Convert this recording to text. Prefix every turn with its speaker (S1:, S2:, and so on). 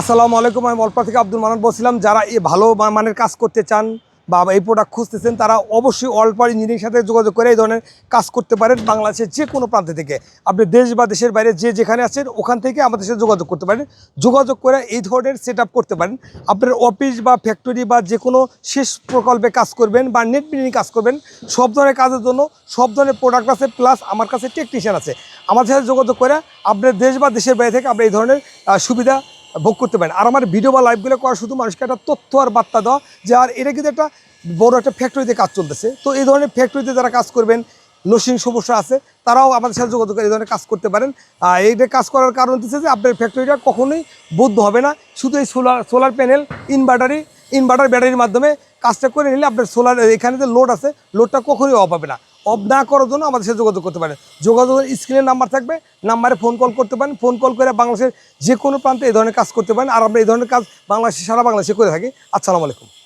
S1: আসসালামু আলাইকুম, আমি অল্পা থেকে আব্দুল মানান বলছিলাম। যারা এই ভালো মানের কাজ করতে চান বা এই প্রোডাক্ট খুঁজতেছেন, তারা অবশ্যই অল্পার ইঞ্জিনিয়ারিং সাথে যোগাযোগ করে এই ধরনের কাজ করতে পারেন বাংলাদেশের যে কোনো প্রান্ত থেকে। আপনি দেশ বা দেশের বাইরে যে যেখানে আছেন, ওখান থেকে আমাদের সাথে যোগাযোগ করতে পারেন। যোগাযোগ করে এই ধরনের সেট করতে পারেন। আপনার অফিস বা ফ্যাক্টরি বা যে কোনো শেষ প্রকল্পে কাজ করবেন বা নেট বিল্ডিং কাজ করবেন, সব ধরনের কাজের জন্য সব ধরনের প্রোডাক্ট আছে প্লাস আমার কাছে টেকনিশিয়ান আছে। আমাদের সাথে যোগাযোগ করে আপনার দেশ বা দেশের বাইরে থেকে আপনি এই ধরনের সুবিধা ভোগ করতে পারেন। আর আমার ভিডিও বা লাইভগুলো করা শুধু মানুষকে একটা তথ্য আর বার্তা দেওয়া, যে আর এটা কিন্তু একটা বড় একটা ফ্যাক্টরিতে কাজ চলতেছে। তো এই ধরনের ফ্যাক্টরিতে যারা কাজ করবেন লোসিং সমস্যা আছে, তারাও আমাদের সাথে যোগাযোগ করে এই ধরনের কাজ করতে পারেন। এইটা কাজ করার কারণ হচ্ছে যে, আপনার ফ্যাক্টরিটা কখনোই বদ্ধ হবে না। শুধু এই সোলার সোলার প্যানেল ইনভার্টারি ইনভার্টার ব্যাটারির মাধ্যমে কাজটা করে নিলে আপনার সোলার এখানে যে লোড আছে লোডটা কখনোই অফ হবে না। অফ না করার জন্য আমাদের সাথে যোগাযোগ করতে পারেন। যোগাযোগের স্ক্রিনের নাম্বার থাকবে, নাম্বারে ফোন কল করতে পারেন। ফোন কল করে বাংলাদেশের যে কোনো প্রান্তে এই ধরনের কাজ করতে পারেন। আর আমরা এই ধরনের কাজ বাংলাদেশে, সারা বাংলাদেশে করে থাকি। আসসালামু আলাইকুম।